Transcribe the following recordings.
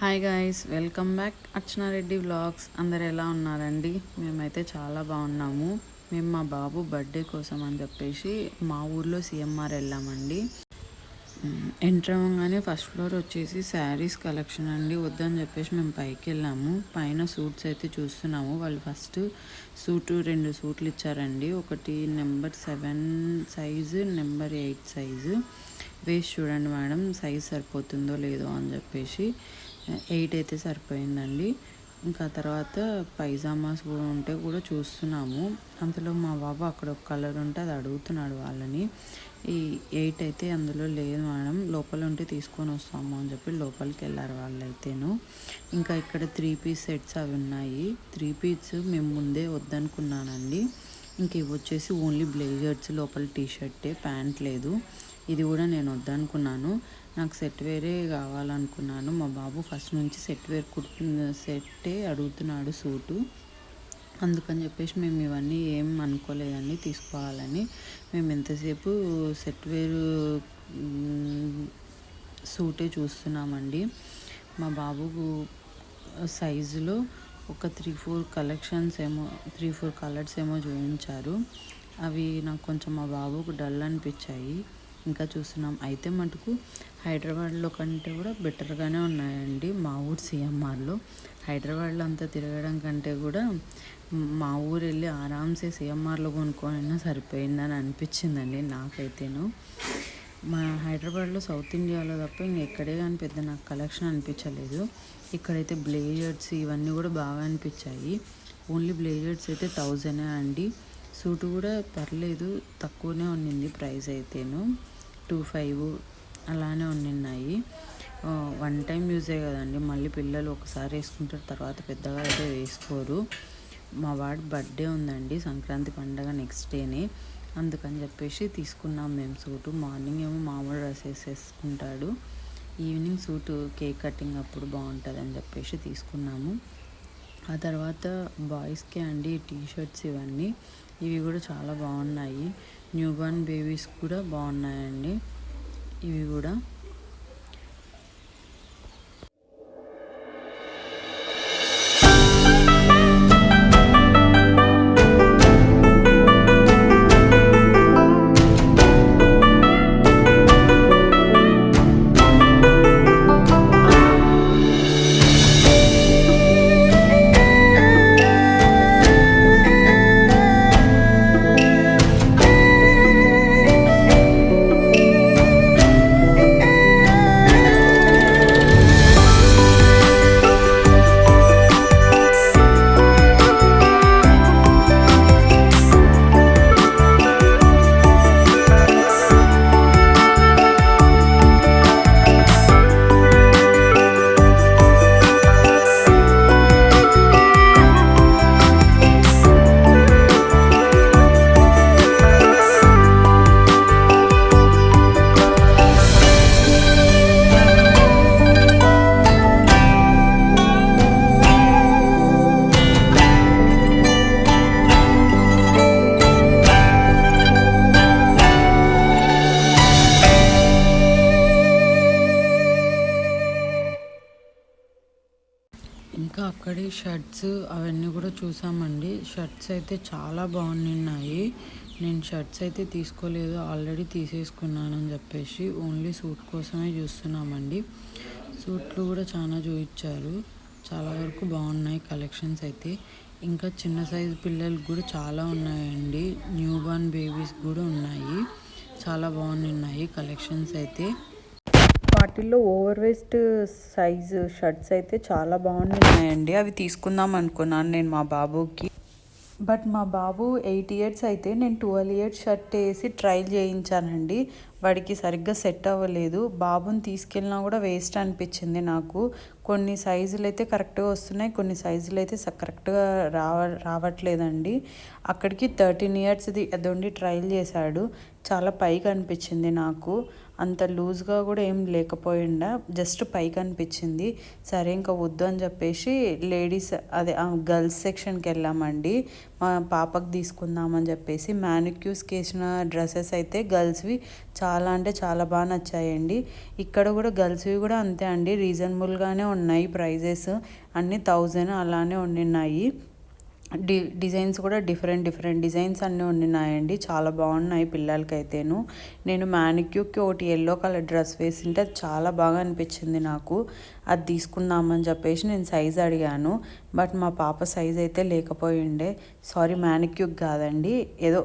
Hi guys welcome back Archana Reddy vlogs అందరు ఎలా ఉన్నారండి? మేమైతే చాలా బాగున్నాము. మేము మా బాబు బర్త్డే కోసం అని చెప్పేసి మా ఊర్లో సిఎంఆర్ వెళ్ళామండి. ఎంటర్ అవ్వగానే ఫస్ట్ ఫ్లోర్ వచ్చేసి శారీస్ కలెక్షన్ అండి. వద్దని చెప్పేసి మేము పైకి వెళ్ళాము. పైన సూట్స్ అయితే చూస్తున్నాము. వాళ్ళు ఫస్ట్ సూటు రెండు సూట్లు ఇచ్చారండి. ఒకటి number seven size number eight size వేసి చూడండి మేడం సైజ్ సరిపోతుందో లేదో అని చెప్పేసి. ఎయిట్ అయితే సరిపోయిందండి. ఇంకా తర్వాత పైజామాస్ కూడా ఉంటే కూడా చూస్తున్నాము. అందులో మా బాబు అక్కడ ఒక కలర్ ఉంటే అది అడుగుతున్నాడు వాళ్ళని. ఈ ఎయిట్ అయితే అందులో లేదు మేడం. లోపల ఉంటే తీసుకొని వస్తాము అని చెప్పి లోపలికి వెళ్ళారు వాళ్ళైతేను. ఇంకా ఇక్కడ త్రీ పీస్ సెట్స్ అవి ఉన్నాయి. త్రీ పీస్ మేము ముందే వద్దనుకున్నానండి. ఇంక ఇవి వచ్చేసి ఓన్లీ బ్లేజర్స్ లోపల టీ షర్టే ప్యాంట్ లేదు. ఇది కూడా నేను వద్దనుకున్నాను. నాకు సెట్ వేరే కావాలనుకున్నాను. మా బాబు ఫస్ట్ నుంచి సెట్ వేర్ కుర్తు సెట్టే అడుగుతున్నాడు సూటు. అందుకని చెప్పేసి మేము ఇవన్నీ ఏం అనుకోలేదండి తీసుకోవాలని. మేము ఎంతసేపు సెట్ వేరు సూటే చూస్తున్నామండి. మా బాబుకు సైజులో ఒక త్రీ ఫోర్ కలెక్షన్స్ ఏమో త్రీ ఫోర్ కలర్స్ ఏమో చూపించారు. అవి నాకు కొంచెం మా బాబుకు డల్ అనిపించాయి. ఇంకా చూస్తున్నాం. అయితే మటుకు హైదరాబాద్లో కంటే కూడా బెటర్గానే ఉన్నాయండి మా ఊరు సిఎంఆర్లో. హైదరాబాద్లో అంతా తిరగడం కంటే కూడా మా ఊరు వెళ్ళి ఆరామ్సే సిఎంఆర్లో కొనుక్కొనైనా సరిపోయిందని అనిపించిందండి నాకైతేను. మా హైదరాబాద్లో సౌత్ ఇండియాలో తప్ప ఇంక ఎక్కడే కానీ పెద్ద నాకు కలెక్షన్ అనిపించలేదు. ఇక్కడైతే బ్లేజర్స్ ఇవన్నీ కూడా బాగా అనిపించాయి. ఓన్లీ బ్లేజర్స్ అయితే థౌజండే అండి. సూట్ కూడా పర్లేదు తక్కువనే ఉండింది ప్రైస్ అయితేను. టూ ఫైవ్ అలానే ఉన్నాయి వన్ టైం యూజే కదండి. మళ్ళీ పిల్లలు ఒకసారి వేసుకుంటారు తర్వాత పెద్దగా అయితే వేసుకోరు. మా వాడి బర్త్డే ఉందండి సంక్రాంతి పండగ నెక్స్ట్ డేనే అందుకని చెప్పేసి తీసుకున్నాం మేము సూటు. మార్నింగ్ ఏమో మామూలు డ్రెస్ వేసేసుకుంటాడు. ఈవినింగ్ సూటు కేక్ కటింగ్ అప్పుడు బాగుంటుంది అని చెప్పేసి తీసుకున్నాము. ఆ తర్వాత బాయ్స్కి అండి టీ షర్ట్స్ ఇవన్నీ. ఇవి కూడా చాలా బాగున్నాయి. న్యూ బోర్న్ బేబీస్ కూడా బాగున్నాయండి. ఇవి కూడా. అక్కడి షర్ట్స్ అవన్నీ కూడా చూసామండి. షర్ట్స్ అయితే చాలా బాగున్నాయి. నేను షర్ట్స్ అయితే తీసుకోలేదు. ఆల్రెడీ తీసేసుకున్నానని చెప్పేసి ఓన్లీ సూట్ కోసమే చూస్తున్నామండి. సూట్లు కూడా చాలా చూపించారు. చాలా వరకు బాగున్నాయి కలెక్షన్స్ అయితే. ఇంకా చిన్న సైజు పిల్లలకు కూడా చాలా ఉన్నాయండి. న్యూ బార్న్ బేబీస్ కూడా ఉన్నాయి. చాలా బాగున్నాయి కలెక్షన్స్ అయితే. వాటిల్లో ఓవర్ వేస్ట్ సైజు షర్ట్స్ అయితే చాలా బాగున్నాయండి. అవి తీసుకుందాం అనుకున్నాను నేను మా బాబుకి. బట్ మా బాబు ఎయిట్ ఇయర్స్ అయితే నేను ట్వెల్వ్ ఇయర్స్ షర్ట్ వేసి ట్రైల్ చేయించానండి. వాడికి సరిగ్గా సెట్ అవ్వలేదు. బాబుని తీసుకెళ్ళినా కూడా వేస్ట్ అనిపించింది నాకు. కొన్ని సైజులు అయితే కరెక్ట్గా వస్తున్నాయి కొన్ని సైజులు అయితే కరెక్ట్గా రావ రావట్లేదండి. అక్కడికి థర్టీన్ ఇయర్స్ది అదొండి ట్రైల్ చేశాడు. చాలా పైకి అనిపించింది నాకు. అంత లూజ్గా కూడా ఏం లేకపోయిండా జస్ట్ పైకి అనిపించింది. సరే ఇంకా వద్దు అని చెప్పేసి లేడీస్ అదే గర్ల్స్ సెక్షన్కి వెళ్ళామండి. మా పాపకు తీసుకుందామని చెప్పేసి మ్యానిక్యూస్కి వేసిన డ్రెస్సెస్ అయితే గర్ల్స్వి చాలా చాలా అంటే చాలా బాగా నచ్చాయండి. ఇక్కడ కూడా గర్ల్స్వి కూడా అంతే అండి. రీజనబుల్గానే ఉన్నాయి ప్రైజెస్. అన్నీ థౌజండ్ అలానే ఉండినాయి డి డిజైన్స్ కూడా డిఫరెంట్ డిఫరెంట్ డిజైన్స్ అన్నీ ఉన్నాయండి చాలా బాగున్నాయి పిల్లలకైతేను. నేను మ్యానిక్యూకి ఒకటి ఎల్లో కలర్ డ్రెస్ వేసింటే చాలా బాగా అనిపించింది నాకు. అది తీసుకుందామని చెప్పేసి నేను సైజ్ అడిగాను. బట్ మా పాప సైజ్ అయితే లేకపోయిండే సారీ మ్యానిక్యూక్ కాదండి. ఏదో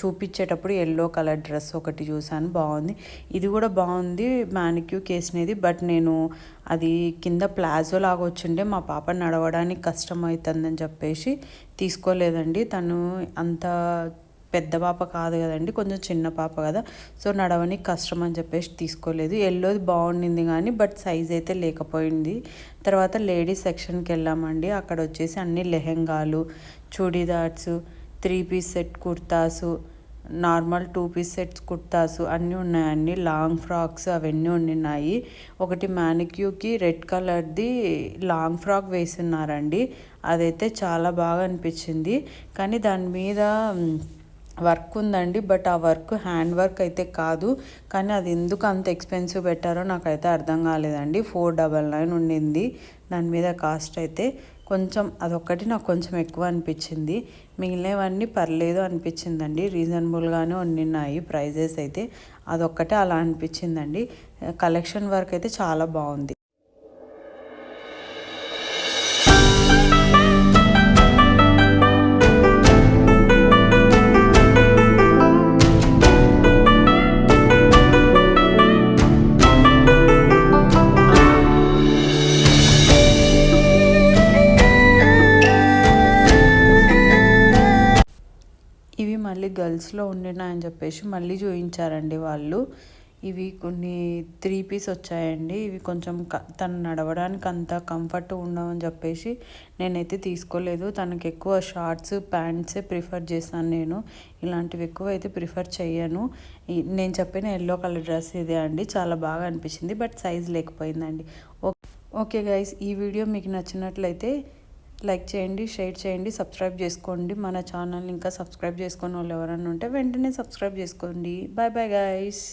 చూపించేటప్పుడు ఎల్లో కలర్ డ్రెస్ ఒకటి చూసాను బాగుంది. ఇది కూడా బాగుంది మ్యానిక్యూక్ వేసినది బట్ నేను అది కింద ప్లాజో లాగా వచ్చిండే. మా పాప నడవడానికి కష్టం అవుతుందని చెప్పేసి తీసుకోలేదండి. తను అంత పెద్ద పాప కాదు కదండి కొంచెం చిన్న పాప కదా. సో నడవని కష్టం అని చెప్పేసి తీసుకోలేదు. ఎల్లోది బాగుండింది కానీ బట్ సైజ్ అయితే లేకపోయింది. తర్వాత లేడీస్ సెక్షన్కి వెళ్ళామండి. అక్కడ వచ్చేసి అన్ని లెహెంగాలు churidars three piece set kurtas normal two piece sets kurtas అన్నీ ఉన్నాయండి. లాంగ్ ఫ్రాక్స్ అవన్నీ ఉన్నాయి ఒకటి మ్యానిక్యూకి రెడ్ కలర్ది లాంగ్ ఫ్రాక్ వేసున్నారండి. అదైతే చాలా బాగా అనిపించింది. కానీ దాని మీద వర్క్ ఉందండి బట్ ఆ వర్క్ హ్యాండ్ వర్క్ అయితే కాదు. కానీ అది ఎందుకు అంత ఎక్స్పెన్సివ్ పెట్టారో నాకైతే అర్థం కాలేదండి. ఫోర్ డబల్ నైన్ ఉండింది. దాని మీద కాస్ట్ అయితే కొంచెం అదొక్కటి నాకు కొంచెం ఎక్కువ అనిపించింది. మిగిలినవన్నీ పర్లేదు అనిపించిందండి. రీజనబుల్గానే ఉండినాయి ప్రైజెస్ అయితే. అదొక్కటే అలా అనిపించిందండి. కలెక్షన్ వర్క్ అయితే చాలా బాగుంది. మళ్ళీ గర్ల్స్లో ఉండినాయని చెప్పేసి మళ్ళీ చూపించారండి వాళ్ళు. ఇవి కొన్ని త్రీ పీస్ వచ్చాయండి. ఇవి కొంచెం క తను నడవడానికి అంత కంఫర్ట్ ఉండవని చెప్పేసి నేనైతే తీసుకోలేదు. తనకు ఎక్కువ షార్ట్స్ ప్యాంట్సే ప్రిఫర్ చేశాను నేను. ఇలాంటివి ఎక్కువ అయితే ప్రిఫర్ చేయను నేను చెప్పిన ఎల్లో కలర్ డ్రెస్ ఇదే అండి. చాలా బాగా అనిపించింది బట్ సైజ్ లేకపోయిందండి. ఓ- ఓకే గైస్ ఈ వీడియో మీకు నచ్చినట్లయితే లైక్ చేయండి షేర్ చేయండి సబ్స్క్రైబ్ చేసుకోండి. మన ఛానల్ ఇంకా సబ్స్క్రైబ్ చేసుకుని వాళ్ళు ఎవరైనా ఉంటే వెంటనే సబ్స్క్రైబ్ చేసుకోండి. Bye bye guys